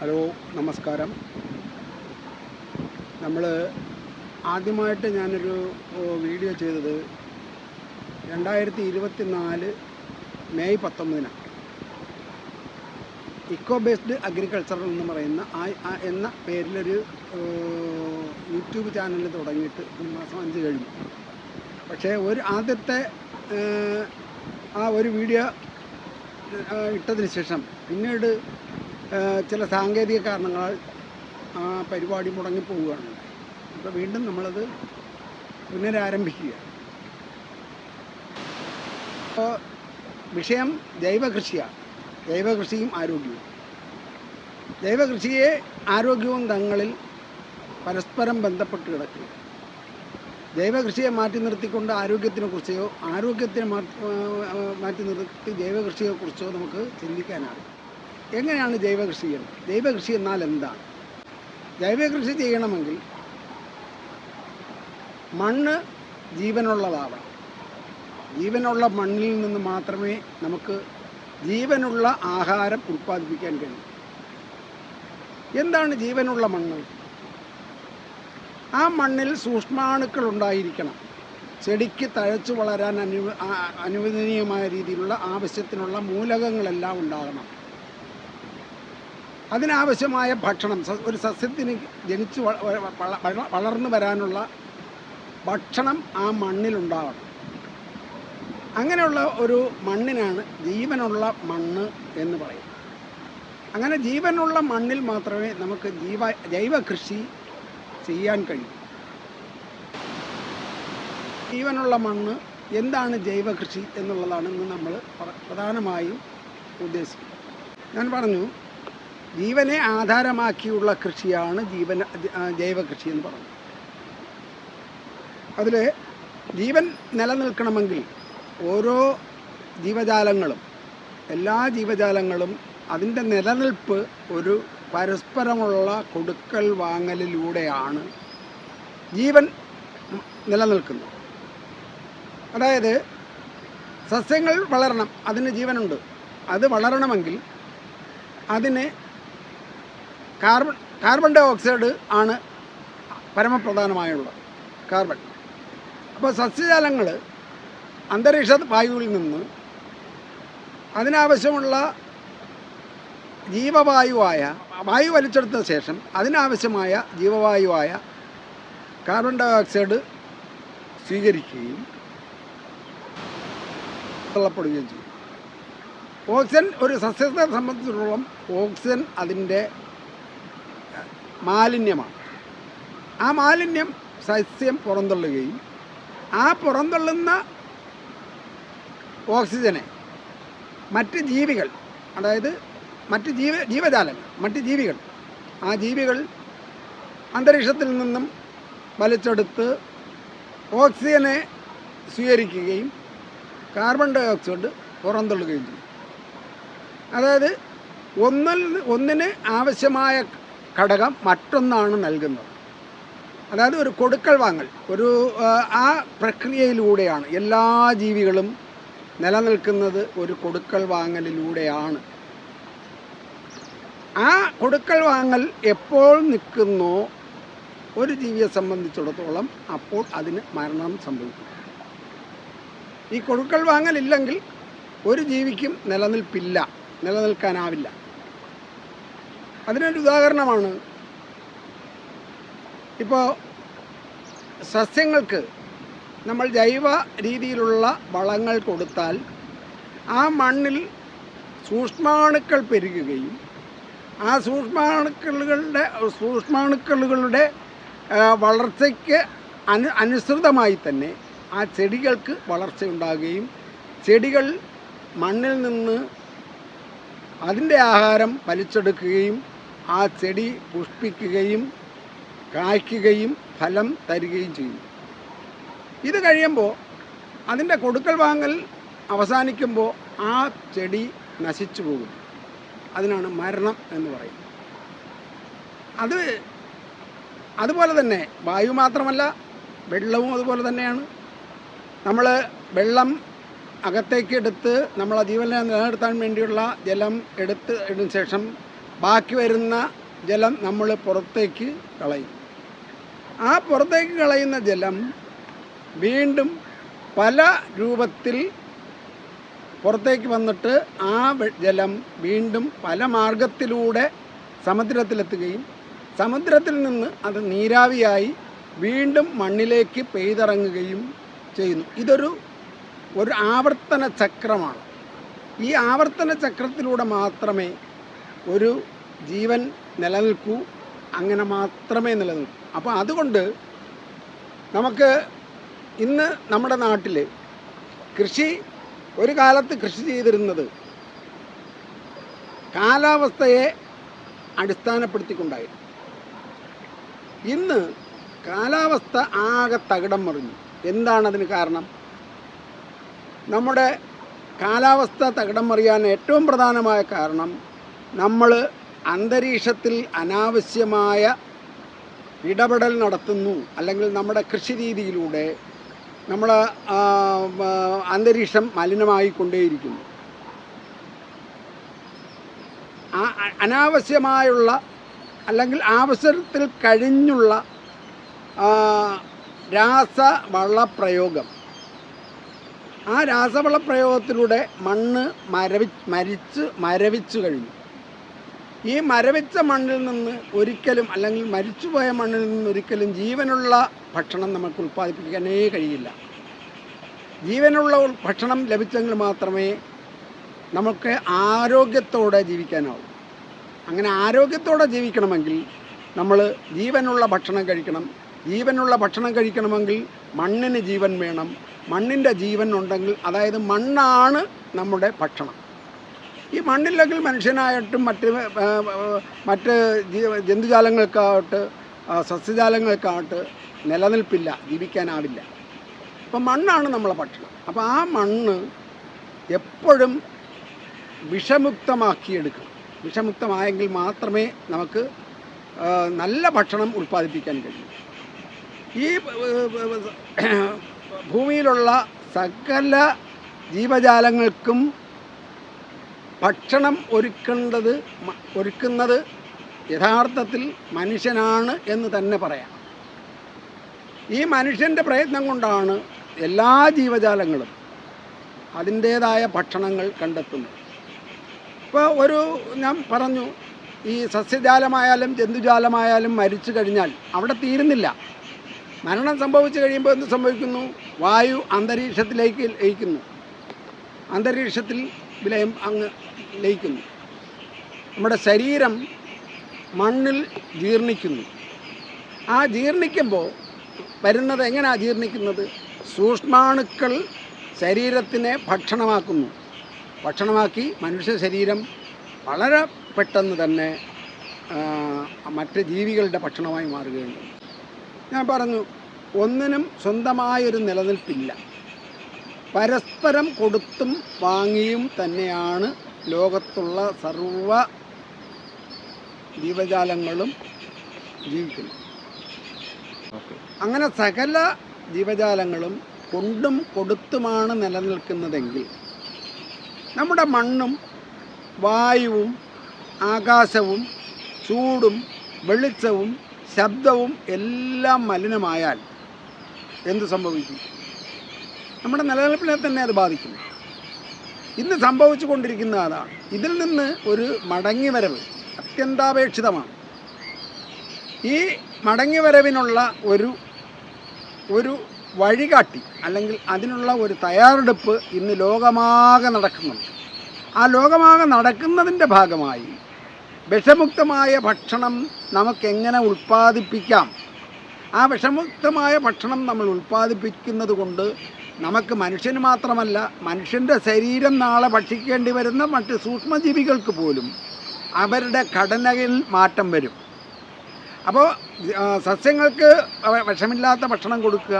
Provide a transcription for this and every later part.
Hello നമസ്കാരം. നമ്മൾ ആദ്യമായിട്ട് ഞാനൊരു വീഡിയോ ചെയ്തത് രണ്ടായിരത്തി ഇരുപത്തി നാല് മെയ് പത്തൊമ്പതിനാണ് ഇക്കോ ബേസ്ഡ് അഗ്രികൾച്ചർ എന്ന് പറയുന്ന ആ എന്ന പേരിലൊരു യൂട്യൂബ് ചാനൽ തുടങ്ങിയിട്ട് ഒരു മാസം അഞ്ച് കഴിഞ്ഞു. പക്ഷേ ഒരു ആദ്യത്തെ ആ ഒരു വീഡിയോ ഇട്ടതിന് ശേഷം പിന്നീട് ചില സാങ്കേതിക കാരണങ്ങളാൽ ആ പരിപാടി മുടങ്ങിപ്പോവുകയാണ് അപ്പോൾ വീണ്ടും നമ്മളത് പുനരാരംഭിക്കുക. അപ്പോൾ വിഷയം ജൈവകൃഷിയാണ് ജൈവകൃഷിയും ആരോഗ്യവും. ജൈവകൃഷിയെ ആരോഗ്യവും തങ്ങളിൽ പരസ്പരം ബന്ധപ്പെട്ട് കിടക്കുക. ജൈവകൃഷിയെ മാറ്റി നിർത്തിക്കൊണ്ട് ആരോഗ്യത്തിനെ കുറിച്ചോ ആരോഗ്യത്തിനെ മാറ്റി മാറ്റി നിർത്തി ജൈവകൃഷിയെക്കുറിച്ചോ നമുക്ക് ചിന്തിക്കാനാകും. എങ്ങനെയാണ് ജൈവകൃഷി ചെയ്യുന്നത് ജൈവകൃഷി എന്നാൽ എന്താണ് ജൈവകൃഷി ചെയ്യണമെങ്കിൽ മണ്ണ് ജീവനുള്ളതാവണം. ജീവനുള്ള മണ്ണിൽ നിന്ന് മാത്രമേ നമുക്ക് ജീവനുള്ള ആഹാരം ഉൽപ്പാദിപ്പിക്കാൻ കഴിയൂ. എന്താണ് ജീവനുള്ള മണ്ണ്? ആ മണ്ണിൽ സൂക്ഷ്മാണുക്കൾ ഉണ്ടായിരിക്കണം. ചെടിക്ക് തഴച്ചു വളരാൻ അനു അനുവദനീയമായ രീതിയിലുള്ള ആവശ്യത്തിനുള്ള മൂലകങ്ങളെല്ലാം ഉണ്ടാകണം. അതിനാവശ്യമായ ഭക്ഷണം ഒരു സസ്യത്തിന് ജനിച്ച് വളർന്നു വരാനുള്ള ഭക്ഷണം ആ മണ്ണിലുണ്ടാവണം അങ്ങനെയുള്ള ഒരു മണ്ണിനാണ് ജീവനുള്ള മണ്ണ് എന്ന് പറയുന്നത്. അങ്ങനെ ജീവനുള്ള മണ്ണിൽ മാത്രമേ നമുക്ക് ജീവ ജൈവ കൃഷി ചെയ്യാൻ കഴിയൂ. ജീവനുള്ള മണ്ണ് എന്താണ് ജൈവ കൃഷി എന്നുള്ളതാണ് ഇന്ന് നമ്മൾ പ്ര- പ്രധാനമായും ഉദ്ദേശിക്കുന്നത്. ഞാൻ പറഞ്ഞു ജീവനെ ആധാരമാക്കിയുള്ള കൃഷിയാണ് ജീവൻ ജൈവ കൃഷി എന്ന് പറഞ്ഞു അതിൽ ജീവൻ നിലനിൽക്കണമെങ്കിൽ ഓരോ ജീവജാലങ്ങളും എല്ലാ ജീവജാലങ്ങളും അതിന്റെ നിലനിൽപ്പ് ഒരു പരസ്പരമുള്ള കൊടുക്കൽ വാങ്ങലിലൂടെയാണ് ജീവൻ നിലനിൽക്കുന്നത്. അതായത് സസ്യങ്ങൾ വളരണം അതിന് ജീവനുണ്ട്. അത് വളരണമെങ്കിൽ അതിന് കാർബൺ കാർബൺ ഡൈ ഓക്സൈഡ് ആണ് പരമപ്രധാനമായുള്ളത്. കാർബൺ. അപ്പോൾ സസ്യജാലങ്ങൾ അന്തരീക്ഷ വായുവിൽ നിന്ന് അതിനാവശ്യമുള്ള ജീവവായുവായ വായു വലിച്ചെടുത്ത ശേഷം അതിനാവശ്യമായ ജീവവായുവായ കാർബൺ ഡൈ ഓക്സൈഡ് സ്വീകരിക്കുകയും തള്ളപ്പെടുകയും ചെയ്യും. ഓക്സിജൻ ഒരു സസ്യത്തെ സംബന്ധിച്ചിടത്തോളം ഓക്സിജൻ അതിന്റെ മാലിന്യമാണ്. ആ മാലിന്യം സസ്യം പുറന്തള്ളുകയും ആ പുറന്തള്ളുന്ന ഓക്സിജനെ മറ്റ് ജീവികൾ അതായത് മറ്റ് ജീവ ജീവജാലങ്ങൾ മറ്റ് ജീവികൾ ആ ജീവികൾ അന്തരീക്ഷത്തിൽ നിന്നും വലിച്ചെടുത്ത് ഓക്സിജനെ സ്വീകരിക്കുകയും കാർബൺ ഡൈ ഓക്സൈഡ് പുറന്തള്ളുകയും ചെയ്യും. അതായത് ഒന്നിൽ ഒന്നിന് ആവശ്യമായ ഘടകം മറ്റൊന്നാണ് നൽകുന്നത്. അതായത് ഒരു കൊടുക്കൽ വാങ്ങൽ ഒരു ആ, പ്രക്രിയയിലൂടെയാണ് എല്ലാ ജീവികളും നിലനിൽക്കുന്നത് ഒരു കൊടുക്കൽ വാങ്ങലിലൂടെയാണ്. ആ കൊടുക്കൽ വാങ്ങൽ എപ്പോൾ നിൽക്കുന്നോ ഒരു ജീവിയെ സംബന്ധിച്ചിടത്തോളം അപ്പോൾ അതിന് മരണം സംഭവിക്കും. ഈ കൊടുക്കൽ വാങ്ങൽ ഇല്ലെങ്കിൽ ഒരു ജീവിക്കും നിലനിൽപ്പില്ല നിലനിൽക്കാനാവില്ല. അതിനൊരു ഉദാഹരണമാണ്. ഇപ്പോൾ സസ്യങ്ങൾക്ക് നമ്മൾ ജൈവ രീതിയിലുള്ള വളങ്ങൾ കൊടുത്താൽ ആ മണ്ണിൽ സൂക്ഷ്മാണുക്കൾ പെരുകുകയും ആ സൂക്ഷ്മാണുക്കളുടെ സൂക്ഷ്മാണുക്കളുടെ വളർച്ചയ്ക്ക് അനു അനുസൃതമായി തന്നെ ആ ചെടികൾക്ക് വളർച്ചയുണ്ടാകുകയും ചെടികൾ മണ്ണിൽ നിന്ന് അതിന്റെ ആഹാരം വലിച്ചെടുക്കുകയും ആ ചെടി പുഷ്പിക്കുകയും കായ്ക്കുകയും ഫലം തരികയും ചെയ്യും. ഇത് കഴിയുമ്പോൾ അതിന്റെ കൊടുക്കൽ വാങ്ങൽ അവസാനിക്കുമ്പോൾ ആ ചെടി നശിച്ചു പോകും. അതിനാണ് മരണം എന്ന് പറയുന്നത്. അത് അതുപോലെ തന്നെ വായു മാത്രമല്ല വെള്ളവും അതുപോലെ തന്നെയാണ്. നമ്മൾ വെള്ളം അകത്തേക്ക് എടുത്ത് നമ്മളെ ജീവനെ നിലനിർത്താൻ വേണ്ടിയുള്ള ജലം എടുത്ത് ശേഷം ബാക്കി വരുന്ന ജലം നമ്മൾ പുറത്തേക്ക് കളയും. ആ പുറത്തേക്ക് കളയുന്ന ജലം വീണ്ടും പല രൂപത്തിൽ പുറത്തേക്ക് വന്നിട്ട് ആ ജലം വീണ്ടും പല മാർഗത്തിലൂടെ സമുദ്രത്തിലെത്തുകയും സമുദ്രത്തിൽ നിന്ന് അത് നീരാവിയായി വീണ്ടും മണ്ണിലേക്ക് പെയ്തിറങ്ങുകയും ചെയ്യുന്നു. ഇതൊരു ഒരു ആവർത്തന ചക്രമാണ്. ഈ ആവർത്തന ചക്രത്തിലൂടെ മാത്രമേ ഒരു ജീവൻ നിലനിൽക്കൂ അങ്ങനെ മാത്രമേ നിലനിൽക്കൂ. അപ്പോൾ അതുകൊണ്ട് നമുക്ക് ഇന്ന് നമ്മുടെ നാട്ടിൽ കൃഷി ഒരു കാലത്ത് കൃഷി ചെയ്തിരുന്നത് കാലാവസ്ഥയെ അടിസ്ഥാനപ്പെടുത്തിക്കൊണ്ടായിരുന്നു. ഇന്ന് കാലാവസ്ഥ ആകെ തകിടം മറിഞ്ഞു. എന്താണ് അതിന് കാരണം? നമ്മുടെ കാലാവസ്ഥ തകിടം മറിയാൻ ഏറ്റവും പ്രധാനമായ കാരണം നമ്മൾ അന്തരീക്ഷത്തിൽ അനാവശ്യമായ ഇടപെടൽ നടത്തുന്നു അല്ലെങ്കിൽ നമ്മുടെ കൃഷി രീതിയിലൂടെ നമ്മൾ അന്തരീക്ഷം മലിനമായിക്കൊണ്ടേയിരിക്കുന്നു. അനാവശ്യമായുള്ള അല്ലെങ്കിൽ ആവശ്യത്തിൽ കഴിഞ്ഞുള്ള രാസവളപ്രയോഗം ആ രാസവളപ്രയോഗത്തിലൂടെ മണ്ണ് മരവി മരിച്ച് മരവിച്ചു കഴിഞ്ഞു. ഈ മരവിച്ച മണ്ണിൽ നിന്ന് ഒരിക്കലും അല്ലെങ്കിൽ മരിച്ചുപോയ മണ്ണിൽ നിന്ന് ഒരിക്കലും ജീവനുള്ള ഭക്ഷണം നമുക്ക് ഉൽപ്പാദിപ്പിക്കാനേ കഴിയില്ല. ജീവനുള്ള ഭക്ഷണം ലഭിച്ചെങ്കിൽ മാത്രമേ നമുക്ക് ആരോഗ്യത്തോടെ ജീവിക്കാനാവൂ. അങ്ങനെ ആരോഗ്യത്തോടെ ജീവിക്കണമെങ്കിൽ നമ്മൾ ജീവനുള്ള ഭക്ഷണം കഴിക്കണം. ജീവനുള്ള ഭക്ഷണം കഴിക്കണമെങ്കിൽ മണ്ണിന് ജീവൻ വേണം. മണ്ണിന്റെ ജീവൻ ഉണ്ടെങ്കിൽ അതായത് മണ്ണാണ് നമ്മുടെ ഭക്ഷണം. ഈ മണ്ണില്ലെങ്കിൽ മനുഷ്യനായിട്ടും മറ്റ് മറ്റ് ജന്തുജാലങ്ങൾക്കാവട്ടെ സസ്യജാലങ്ങൾക്കാവട്ടെ നിലനിൽപ്പില്ല ജീവിക്കാനാവില്ല. അപ്പം മണ്ണാണ് നമ്മളെ ഭക്ഷണം. അപ്പോൾ ആ മണ്ണ് എപ്പോഴും വിഷമുക്തമാക്കിയെടുക്കണം. വിഷമുക്തമായെങ്കിൽ മാത്രമേ നമുക്ക് നല്ല ഭക്ഷണം ഉൽപ്പാദിപ്പിക്കാൻ കഴിയൂ. ഈ ഭൂമിയിലുള്ള സകല ജീവജാലങ്ങൾക്കും ഭക്ഷണം ഒരുക്കേണ്ടത് ഒരുക്കുന്നത് യഥാർത്ഥത്തിൽ മനുഷ്യനാണ് എന്ന് തന്നെ പറയാം. ഈ മനുഷ്യന്റെ പ്രയത്നം കൊണ്ടാണ് എല്ലാ ജീവജാലങ്ങളും അതിന്റേതായ ഭക്ഷണങ്ങൾ കണ്ടെത്തുന്നത്. ഇപ്പോൾ ഒരു ഞാൻ പറഞ്ഞു ഈ സസ്യജാലമായാലും ജന്തുജാലമായാലും മരിച്ചു കഴിഞ്ഞാൽ അവിടെ തീരുന്നില്ല. മരണം സംഭവിച്ചു കഴിയുമ്പോൾ എന്ത് സംഭവിക്കുന്നു? വായു അന്തരീക്ഷത്തിലേക്ക് ലയിക്കുന്നു. അന്തരീക്ഷത്തിൽ വിലയം അങ്ങ് ലയിക്കുന്നു. നമ്മുടെ ശരീരം മണ്ണിൽ ജീർണിക്കുന്നു. ആ ജീർണിക്കുമ്പോൾ വരുന്നത് എങ്ങനെയാണ് ജീർണിക്കുന്നത്? സൂക്ഷ്മാണുക്കൾ ശരീരത്തിനെ ഭക്ഷണമാക്കുന്നു. ഭക്ഷണമാക്കി മനുഷ്യ ശരീരം വളരെ പെട്ടെന്ന് തന്നെ മറ്റ് ജീവികളുടെ ഭക്ഷണമായി മാറുകയുണ്ട് ഞാൻ പറഞ്ഞു ഒന്നിനും സ്വന്തമായൊരു നിലനിൽപ്പില്ല. പരസ്പരം കൊടുത്തും വാങ്ങിയും തന്നെയാണ് ലോകത്തുള്ള സർവ ജീവജാലങ്ങളും ജീവിക്കുന്നത്. അങ്ങനെ സകല ജീവജാലങ്ങളും കൊണ്ടും കൊടുത്തുമാണ് നിലനിൽക്കുന്നതെങ്കിൽ നമ്മുടെ മണ്ണും വായുവും ആകാശവും ചൂടും വെളിച്ചവും ശബ്ദവും എല്ലാം മലിനമായാൽ എന്ത് സംഭവിക്കും? നമ്മുടെ നിലനിൽപ്പിനെ തന്നെ അത് ബാധിക്കും. ഇന്ന് സംഭവിച്ചു കൊണ്ടിരിക്കുന്ന അതാണ്. ഇതിൽ നിന്ന് ഒരു മടങ്ങിവരവ് അത്യന്താപേക്ഷിതമാണ്. ഈ മടങ്ങിവരവിനുള്ള ഒരു ഒരു വഴികാട്ടി അല്ലെങ്കിൽ അതിനുള്ള ഒരു തയ്യാറെടുപ്പ് ഇന്ന് ലോകമാകെ നടക്കുന്നുണ്ട്. ആ ലോകമാകെ നടക്കുന്നതിന്റെ ഭാഗമായി വിഷമുക്തമായ ഭക്ഷണം നമുക്കെങ്ങനെ ഉൽപ്പാദിപ്പിക്കാം? ആ വിഷമുക്തമായ ഭക്ഷണം നമ്മൾ ഉൽപ്പാദിപ്പിക്കുന്നത് കൊണ്ട് നമുക്ക് മനുഷ്യന് മാത്രമല്ല മനുഷ്യന്റെ ശരീരം നാളെ ഭക്ഷിക്കേണ്ടി വരുന്ന മറ്റ് സൂക്ഷ്മജീവികൾക്ക് പോലും അവരുടെ ഘടനയിൽ മാറ്റം വരും. അപ്പോൾ സസ്യങ്ങൾക്ക് വിഷമില്ലാത്ത ഭക്ഷണം കൊടുക്കുക.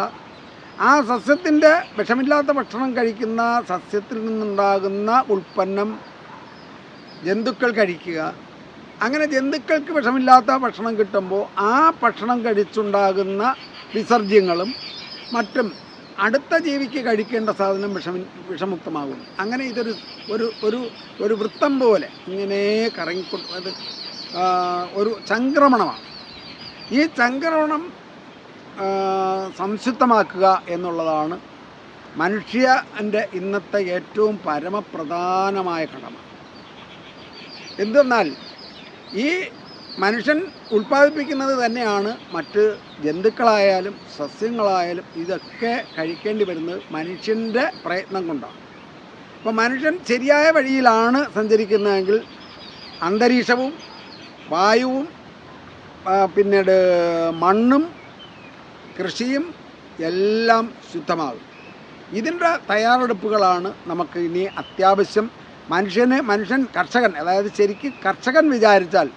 ആ സസ്യത്തിന്റെ വിഷമില്ലാത്ത ഭക്ഷണം കഴിക്കുന്ന സസ്യത്തിൽ നിന്നുണ്ടാകുന്ന ഉൽപ്പന്നം ജന്തുക്കൾ കഴിക്കുക. അങ്ങനെ ജന്തുക്കൾക്ക് വിഷമില്ലാത്ത ഭക്ഷണം കിട്ടുമ്പോൾ ആ ഭക്ഷണം കഴിച്ചുണ്ടാകുന്ന വിസർജ്യങ്ങളും മറ്റും അടുത്ത ജീവിക്ക് കഴിക്കേണ്ട സാധനം വിഷമി വിഷമുക്തമാകും അങ്ങനെ ഇതൊരു ഒരു ഒരു ഒരു വൃത്തം പോലെ ഇങ്ങനെ കറങ്ങിക്കൊണ്ട് അത് ഒരു ചംക്രമണമാണ്. ഈ ചംക്രമണം സംശുദ്ധമാക്കുക എന്നുള്ളതാണ് മനുഷ്യന്റെ ഇന്നത്തെ ഏറ്റവും പരമപ്രധാനമായ കടമ എന്തെന്നാൽ ഈ മനുഷ്യൻ ഉൽപ്പാദിപ്പിക്കുന്നത് തന്നെയാണ് മറ്റ് ജന്തുക്കളായാലും സസ്യങ്ങളായാലും ഇതൊക്കെ കഴിക്കേണ്ടി വരുന്നത് മനുഷ്യന്റെ പ്രയത്നം കൊണ്ടാണ്. അപ്പോൾ മനുഷ്യൻ ശരിയായ വഴിയിലാണ് സഞ്ചരിക്കുന്നതെങ്കിൽ അന്തരീക്ഷവും വായുവും പിന്നീട് മണ്ണും കൃഷിയും എല്ലാം ശുദ്ധമാകും. ഇതിന്റെ തയ്യാറെടുപ്പുകളാണ് നമുക്ക് ഇനി അത്യാവശ്യം മനുഷ്യന് മനുഷ്യൻ കർഷകൻ അതായത് ശരിക്കും കർഷകൻ വിചാരിച്ചാൽ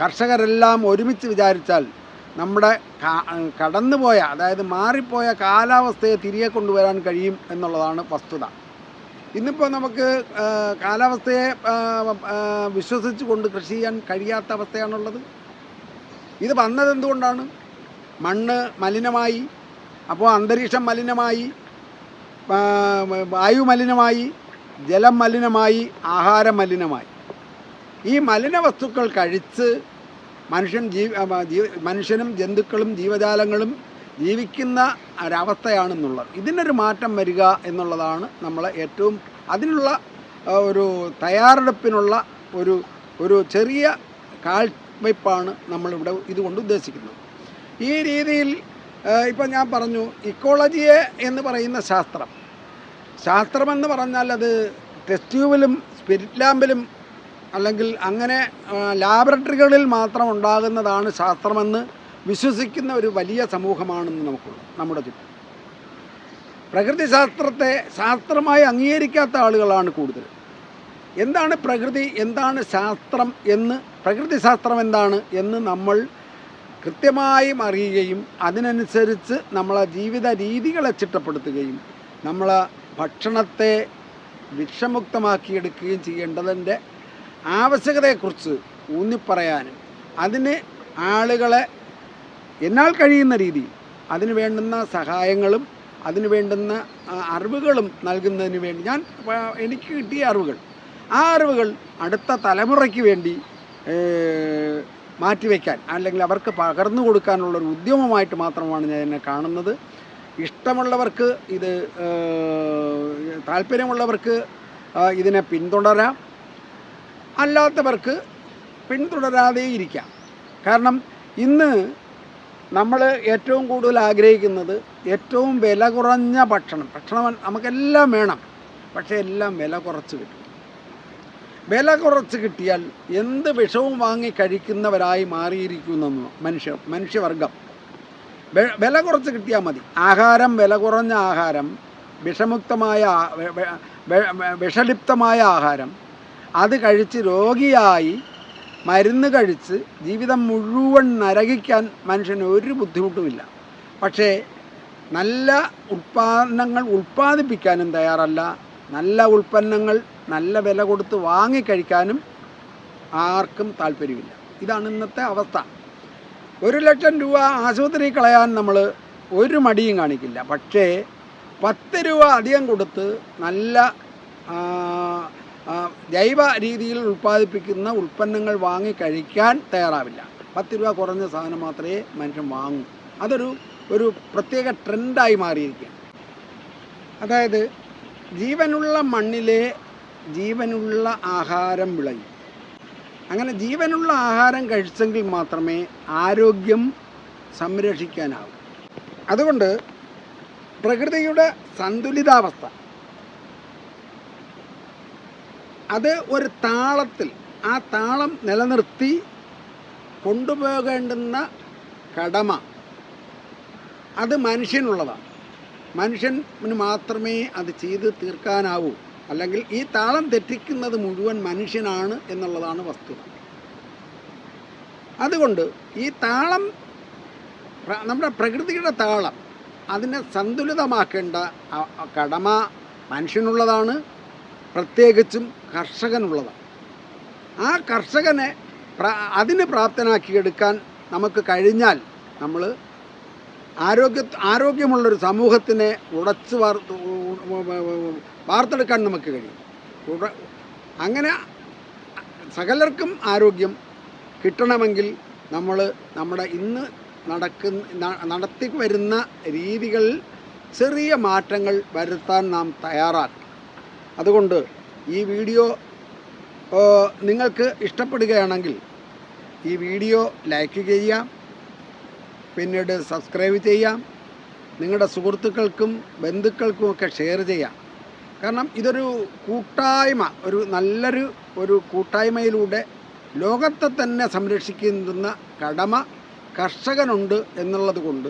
കർഷകരെല്ലാം ഒരുമിച്ച് വിചാരിച്ചാൽ നമ്മുടെ കടന്നുപോയ അതായത് മാറിപ്പോയ കാലാവസ്ഥയെ തിരികെ കൊണ്ടുവരാൻ കഴിയും എന്നുള്ളതാണ് വസ്തുത. ഇന്നിപ്പോൾ നമുക്ക് കാലാവസ്ഥയെ ആ, ആ, വിശ്വസിച്ച് കൊണ്ട് കൃഷി ചെയ്യാൻ കഴിയാത്ത അവസ്ഥയാണുള്ളത്. ഇത് വന്നത് എന്തുകൊണ്ടാണ് മണ്ണ് മലിനമായി അപ്പോൾ അന്തരീക്ഷം മലിനമായി വായു മലിനമായി ജലം മലിനമായി ആഹാരം മലിനമായി. ഈ മലിന വസ്തുക്കൾ കഴിച്ച് മനുഷ്യൻ ജീവ മനുഷ്യനും ജന്തുക്കളും ജീവജാലങ്ങളും ജീവിക്കുന്ന ഒരവസ്ഥയാണെന്നുള്ളത്. ഇതിനൊരു മാറ്റം വരിക എന്നുള്ളതാണ് നമ്മൾ ഏറ്റവും അതിനുള്ള ഒരു തയ്യാറെടുപ്പിനുള്ള ഒരു ഒരു ചെറിയ കാൽവയ്പ്പാണ് നമ്മളിവിടെ ഇതുകൊണ്ട് ഉദ്ദേശിക്കുന്നത്. ഈ രീതിയിൽ ഇപ്പം ഞാൻ പറഞ്ഞു ഇക്കോളജിയെ എന്ന് പറയുന്ന ശാസ്ത്രം. ശാസ്ത്രമെന്ന് പറഞ്ഞാൽ അത് ടെസ്റ്റ് ട്യൂബിലും സ്പിരിറ്റ് ലാമ്പിലും അല്ലെങ്കിൽ അങ്ങനെ ലാബറട്ടറികളിൽ മാത്രം ഉണ്ടാകുന്നതാണ് ശാസ്ത്രമെന്ന് വിശ്വസിക്കുന്ന ഒരു വലിയ സമൂഹമാണെന്ന് നമുക്കുള്ളത് നമ്മുടെ ചുറ്റും. പ്രകൃതി ശാസ്ത്രത്തെ ശാസ്ത്രമായി അംഗീകരിക്കാത്ത ആളുകളാണ് കൂടുതൽ. എന്താണ് പ്രകൃതി എന്താണ് ശാസ്ത്രം എന്ന് പ്രകൃതി ശാസ്ത്രം എന്താണ് എന്ന് നമ്മൾ കൃത്യമായും അറിയുകയും അതിനനുസരിച്ച് നമ്മളെ ജീവിത രീതികളെ ചിട്ടപ്പെടുത്തുകയും നമ്മളെ ഭക്ഷണത്തെ വിഷമുക്തമാക്കിയെടുക്കുകയും ചെയ്യേണ്ടതിന്റെ ആവശ്യകതയെക്കുറിച്ച് ഊന്നിപ്പറയാനും അതിന് ആളുകളെ എന്നാൽ കഴിയുന്ന രീതി അതിന് വേണ്ടുന്ന സഹായങ്ങളും അതിന് വേണ്ടുന്ന അറിവുകളും നൽകുന്നതിന് വേണ്ടി ഞാൻ എനിക്ക് കിട്ടിയ അറിവുകൾ. ആ അറിവുകൾ അടുത്ത തലമുറയ്ക്ക് വേണ്ടി മാറ്റിവെക്കാൻ അല്ലെങ്കിൽ അവർക്ക് പകർന്നു കൊടുക്കാനുള്ള ഒരു ഉദ്യമമായിട്ട് മാത്രമാണ് ഞാൻ എന്നെ കാണുന്നത്. ഇഷ്ടമുള്ളവർക്ക് ഇത് താല്പര്യമുള്ളവർക്ക് ഇതിനെ പിന്തുടരാം. അല്ലാത്തവർക്ക് പിന്തുടരാതെ ഇരിക്കാം കാരണം ഇന്ന് നമ്മൾ ഏറ്റവും കൂടുതൽ ആഗ്രഹിക്കുന്നത് ഏറ്റവും വില കുറഞ്ഞ ഭക്ഷണം. ഭക്ഷണം നമുക്കെല്ലാം വേണം. പക്ഷേ എല്ലാം വില കുറച്ച് കിട്ടും. വില കുറച്ച് കിട്ടിയാൽ എന്ത് വിഷവും വാങ്ങി കഴിക്കുന്നവരായി മാറിയിരിക്കുന്നു മനുഷ്യ മനുഷ്യവർഗം. വില കുറച്ച് കിട്ടിയാൽ മതി. ആഹാരം വില കുറഞ്ഞ ആഹാരം വിഷമുക്തമായ വിഷലിപ്തമായ ആഹാരം അത് കഴിച്ച് രോഗിയായി മരുന്ന് കഴിച്ച് ജീവിതം മുഴുവൻ നരകിക്കാൻ മനുഷ്യന് ഒരു ബുദ്ധിമുട്ടുമില്ല. പക്ഷേ നല്ല ഉൽപ്പാദനങ്ങൾ ഉൽപ്പാദിപ്പിക്കാനും തയ്യാറല്ല. നല്ല ഉൽപ്പന്നങ്ങൾ നല്ല വില കൊടുത്ത് വാങ്ങിക്കഴിക്കാനും ആർക്കും താല്പര്യമില്ല. ഇതാണ് ഇന്നത്തെ അവസ്ഥ. ഒരു ലക്ഷം രൂപ ആശുപത്രി കളയാൻ നമ്മൾ ഒരു മടിയും കാണിക്കില്ല. പക്ഷേ പത്ത് രൂപ അധികം കൊടുത്ത് നല്ല ജൈവ രീതിയിൽ ഉൽപ്പാദിപ്പിക്കുന്ന ഉൽപ്പന്നങ്ങൾ വാങ്ങി കഴിക്കാൻ തയ്യാറാവില്ല. പത്ത് രൂപ കുറഞ്ഞ സാധനം മാത്രമേ മനുഷ്യൻ വാങ്ങൂ. അതൊരു ഒരു പ്രത്യേക ട്രെൻഡായി മാറിയിരിക്കുകയാണ്. അതായത് ജീവനുള്ള മണ്ണിലെ ജീവനുള്ള ആഹാരം വിളയും. അങ്ങനെ ജീവനുള്ള ആഹാരം കഴിച്ചെങ്കിൽ മാത്രമേ ആരോഗ്യം സംരക്ഷിക്കാനാവൂ. അതുകൊണ്ട് പ്രകൃതിയുടെ സന്തുലിതാവസ്ഥ അത് ഒരു താളത്തിൽ ആ താളം നിലനിർത്തി കൊണ്ടുപോകേണ്ടുന്ന കടമ. അത് മനുഷ്യനുള്ളതാണ്. മനുഷ്യന് മാത്രമേ അത് ചെയ്ത് തീർക്കാനാവൂ. അല്ലെങ്കിൽ ഈ താളം തെറ്റിക്കുന്നത് മുഴുവൻ മനുഷ്യനാണ് എന്നുള്ളതാണ് വസ്തുത. അതുകൊണ്ട് ഈ താളം നമ്മുടെ പ്രകൃതിയുടെ താളം അതിനെ സന്തുലിതമാക്കേണ്ട കടമ മനുഷ്യനുള്ളതാണ്. പ്രത്യേകിച്ചും കർഷകനുള്ളതാണ്. ആ കർഷകനെ അതിന് പ്രാപ്തനാക്കിയെടുക്കാൻ നമുക്ക് കഴിഞ്ഞാൽ നമ്മൾ ആരോഗ്യ ആരോഗ്യമുള്ളൊരു സമൂഹത്തിനെ ഉടച്ച് വാർ വാർത്തെടുക്കാൻ നമുക്ക് കഴിയും. അങ്ങനെ സകലർക്കും ആരോഗ്യം കിട്ടണമെങ്കിൽ നമ്മൾ നമ്മുടെ ഇന്ന് നടക്കുന്ന നടത്തി വരുന്ന രീതികളിൽ ചെറിയ മാറ്റങ്ങൾ വരുത്താൻ നാം തയ്യാറാക്കണം അതുകൊണ്ട് ഈ വീഡിയോ നിങ്ങൾക്ക് ഇഷ്ടപ്പെടുകയാണെങ്കിൽ ഈ വീഡിയോ ലൈക്ക് ചെയ്യാം പിന്നീട് സബ്സ്ക്രൈബ് ചെയ്യാം നിങ്ങളുടെ സുഹൃത്തുക്കൾക്കും ബന്ധുക്കൾക്കും ഒക്കെ ഷെയർ ചെയ്യാം. കാരണം ഇതൊരു കൂട്ടായ്മ ഒരു നല്ലൊരു ഒരു കൂട്ടായ്മയിലൂടെ ലോകത്തെ തന്നെ സംരക്ഷിക്കുന്ന കടമ കർഷകനുണ്ട് എന്നുള്ളത് കൊണ്ട്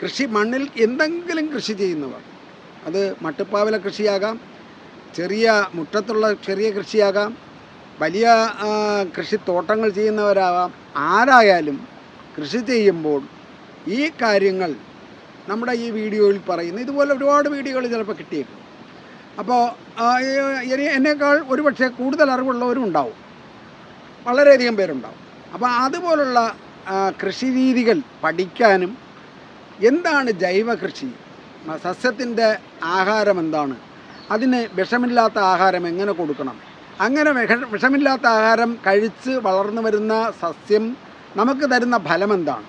കൃഷി മണ്ണിൽ എന്തെങ്കിലും കൃഷി ചെയ്യുന്നവർ അത് മട്ടുപ്പാവില കൃഷിയാകാം ചെറിയ മുറ്റത്തുള്ള ചെറിയ കൃഷിയാകാം. വലിയ കൃഷിത്തോട്ടങ്ങൾ ചെയ്യുന്നവരാകാം. ആരായാലും കൃഷി ചെയ്യുമ്പോൾ ഈ കാര്യങ്ങൾ നമ്മുടെ ഈ വീഡിയോയിൽ പറയുന്ന. ഇതുപോലെ ഒരുപാട് വീഡിയോകൾ ചിലപ്പോൾ കിട്ടിയേക്കും. അപ്പോൾ എന്നേക്കാൾ ഒരുപക്ഷെ കൂടുതൽ അറിവുള്ളവരും ഉണ്ടാവും വളരെയധികം പേരുണ്ടാവും. അപ്പോൾ അതുപോലുള്ള കൃഷി രീതികൾ പഠിക്കാനും എന്താണ് ജൈവ കൃഷി സസ്യത്തിന്റെ ആഹാരം എന്താണ് അതിന് വിഷമില്ലാത്ത ആഹാരം എങ്ങനെ കൊടുക്കണം? അങ്ങനെ വിഷ- വിഷമില്ലാത്ത ആഹാരം കഴിച്ച് വളർന്നു വരുന്ന സസ്യം നമുക്ക് തരുന്ന ഫലം എന്താണ്?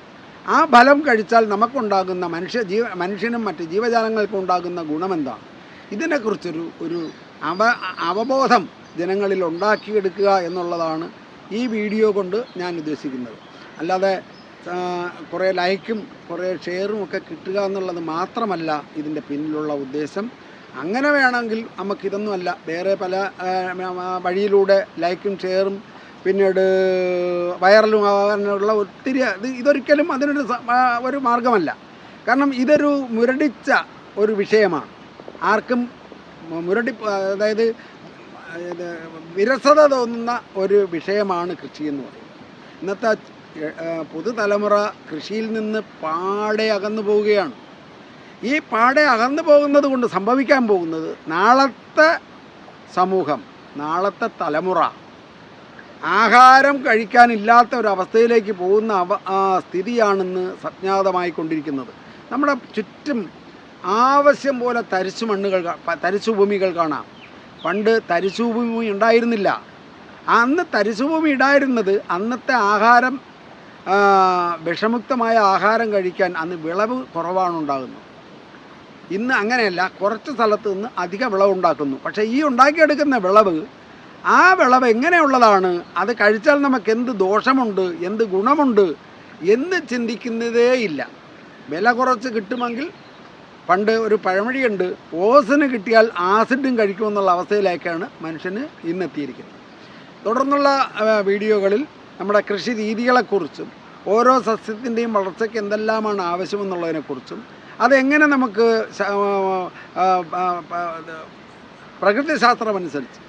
ആ ഫലം കഴിച്ചാൽ നമുക്കുണ്ടാകുന്ന മനുഷ്യ ജീവ മനുഷ്യനും മറ്റ് ജീവജാലങ്ങൾക്കും ഉണ്ടാകുന്ന ഗുണമെന്താണ് ഇതിനെക്കുറിച്ചൊരു ഒരു അവ അവബോധം ജനങ്ങളിൽ ഉണ്ടാക്കിയെടുക്കുക എന്നുള്ളതാണ് ഈ വീഡിയോ കൊണ്ട് ഞാൻ ഉദ്ദേശിക്കുന്നത്. അല്ലാതെ കുറേ ലൈക്കും കുറേ ഷെയറും ഒക്കെ കിട്ടുക എന്നുള്ളത് മാത്രമല്ല ഇതിന്റെ പിന്നിലുള്ള ഉദ്ദേശം. അങ്ങനെ വേണമെങ്കിൽ നമുക്ക് നമുക്കിതൊന്നുമല്ല. വേറെ പല വഴിയിലൂടെ ലൈക്കും ഷെയറും പിന്നീട് വൈറലും ആകാനുള്ള ഒത്തിരി ഇത് ഇതൊരിക്കലും അതിനൊരു ഒരു മാർഗമല്ല കാരണം ഇതൊരു മുരടിച്ച ഒരു വിഷയമാണ്. ആർക്കും മുരടി അതായത് വിരസത തോന്നുന്ന ഒരു വിഷയമാണ് കൃഷി എന്ന് പറയുന്നത്. ഇന്നത്തെ പുതുതലമുറ കൃഷിയിൽ നിന്ന് പാടെ അകന്നു പോവുകയാണ്. ഈ പാടെ അകന്നു പോകുന്നത് കൊണ്ട് സംഭവിക്കാൻ പോകുന്നത് നാളത്തെ സമൂഹം നാളത്തെ തലമുറ ആഹാരം കഴിക്കാനില്ലാത്ത ഒരവസ്ഥയിലേക്ക് പോകുന്ന അവ സ്ഥിതിയാണെന്ന് സജ്ഞാതമായിക്കൊണ്ടിരിക്കുന്നത്. നമ്മുടെ ചുറ്റും ആവശ്യം പോലെ തരിശു മണ്ണുകൾ തരിശുഭൂമികൾ തരിശു ഭൂമികൾ കാണാം. പണ്ട് തരിശുഭൂമി ഉണ്ടായിരുന്നില്ല. അന്ന് തരിശുഭൂമി ഉണ്ടായിരുന്നത് അന്നത്തെ ആഹാരം വിഷമുക്തമായ ആഹാരം കഴിക്കാൻ അന്ന് വിളവ് കുറവാണ് ഉണ്ടാകുന്നത് ഇന്ന് അങ്ങനെയല്ല കുറച്ച് സ്ഥലത്ത് നിന്ന് അധിക വിളവ് ഉണ്ടാക്കുന്നു. പക്ഷേ ഈ ഉണ്ടാക്കിയെടുക്കുന്ന വിളവ് ആ വിളവ് എങ്ങനെയുള്ളതാണ്? അത് കഴിച്ചാൽ നമുക്ക് എന്ത് ദോഷമുണ്ട് എന്ത് ഗുണമുണ്ട് എന്ന് ചിന്തിക്കുന്നതേ ഇല്ല. വില കുറച്ച് കിട്ടുമെങ്കിൽ പണ്ട് ഒരു പഴമൊഴിയുണ്ട് ഓസിന് കിട്ടിയാൽ ആസിഡും കഴിക്കുമെന്നുള്ള അവസ്ഥയിലേക്കാണ് മനുഷ്യന് ഇന്നെത്തിയിരിക്കുന്നത്. തുടർന്നുള്ള വീഡിയോകളിൽ നമ്മുടെ കൃഷി രീതികളെക്കുറിച്ചും ഓരോ സസ്യത്തിന്റെയും വളർച്ചയ്ക്ക് എന്തെല്ലാമാണ് ആവശ്യമെന്നുള്ളതിനെക്കുറിച്ചും അതെങ്ങനെ നമുക്ക് പ്രകൃതി ആ, ആ, ആ, പ്രകൃതിശാസ്ത്രമനുസരിച്ച്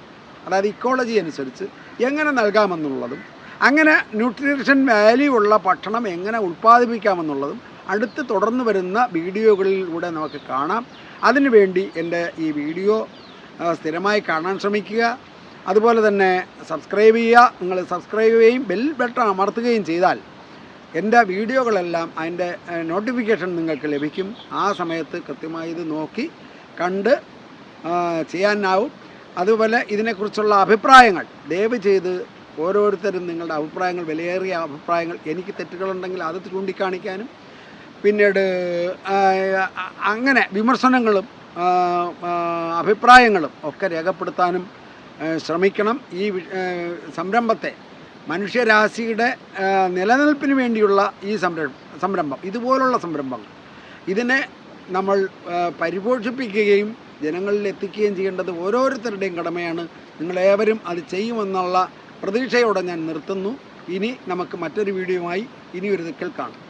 അതായത് ഇക്കോളജി അനുസരിച്ച് എങ്ങനെ നൽകാമെന്നുള്ളതും അങ്ങനെ ന്യൂട്രീഷൻ വാല്യൂ ഉള്ള ഭക്ഷണം എങ്ങനെ ഉൽപ്പാദിപ്പിക്കാമെന്നുള്ളതും അടുത്ത് തുടർന്ന് വരുന്ന വീഡിയോകളിലൂടെ നമുക്ക് കാണാം. അതിനുവേണ്ടി എന്റെ ഈ വീഡിയോ സ്ഥിരമായി കാണാൻ ശ്രമിക്കുക. അതുപോലെ തന്നെ സബ്സ്ക്രൈബ് ചെയ്യുക. നിങ്ങൾ സബ്സ്ക്രൈബ് ചെയ്യുകയും ബെൽ ബട്ടൺ അമർത്തുകയും ചെയ്താൽ എന്റെ വീഡിയോകളെല്ലാം അതിന്റെ നോട്ടിഫിക്കേഷൻ നിങ്ങൾക്ക് ലഭിക്കും. ആ സമയത്ത് കൃത്യമായി ഇത് നോക്കി കണ്ട് ചെയ്യാനാവും. അതുപോലെ ഇതിനെക്കുറിച്ചുള്ള അഭിപ്രായങ്ങൾ ദയവ് ചെയ്ത് ഓരോരുത്തരും നിങ്ങളുടെ അഭിപ്രായങ്ങൾ വിലയേറിയ അഭിപ്രായങ്ങൾ എനിക്ക് തെറ്റുകളുണ്ടെങ്കിൽ അത് ചൂണ്ടിക്കാണിക്കാനും. പിന്നീട് അങ്ങനെ വിമർശനങ്ങളും അഭിപ്രായങ്ങളും ഒക്കെ രേഖപ്പെടുത്താനും ശ്രമിക്കണം. ഈ സംരംഭത്തെ മനുഷ്യരാശിയുടെ നിലനിൽപ്പിന് വേണ്ടിയുള്ള ഈ സംരംഭം ഇതുപോലുള്ള സംരംഭങ്ങൾ. ഇതിനെ നമ്മൾ പരിപോഷിപ്പിക്കുകയും ജനങ്ങളിൽ എത്തിക്കുകയും ചെയ്യേണ്ടത് ഓരോരുത്തരുടെയും കടമയാണ്. നിങ്ങളേവരും അത് ചെയ്യുമെന്നുള്ള പ്രതീക്ഷയോടെ ഞാൻ നിർത്തുന്നു. ഇനി നമുക്ക് മറ്റൊരു വീഡിയോയുമായി ഇനി ഒരു ദിക്കൽ കാണാം.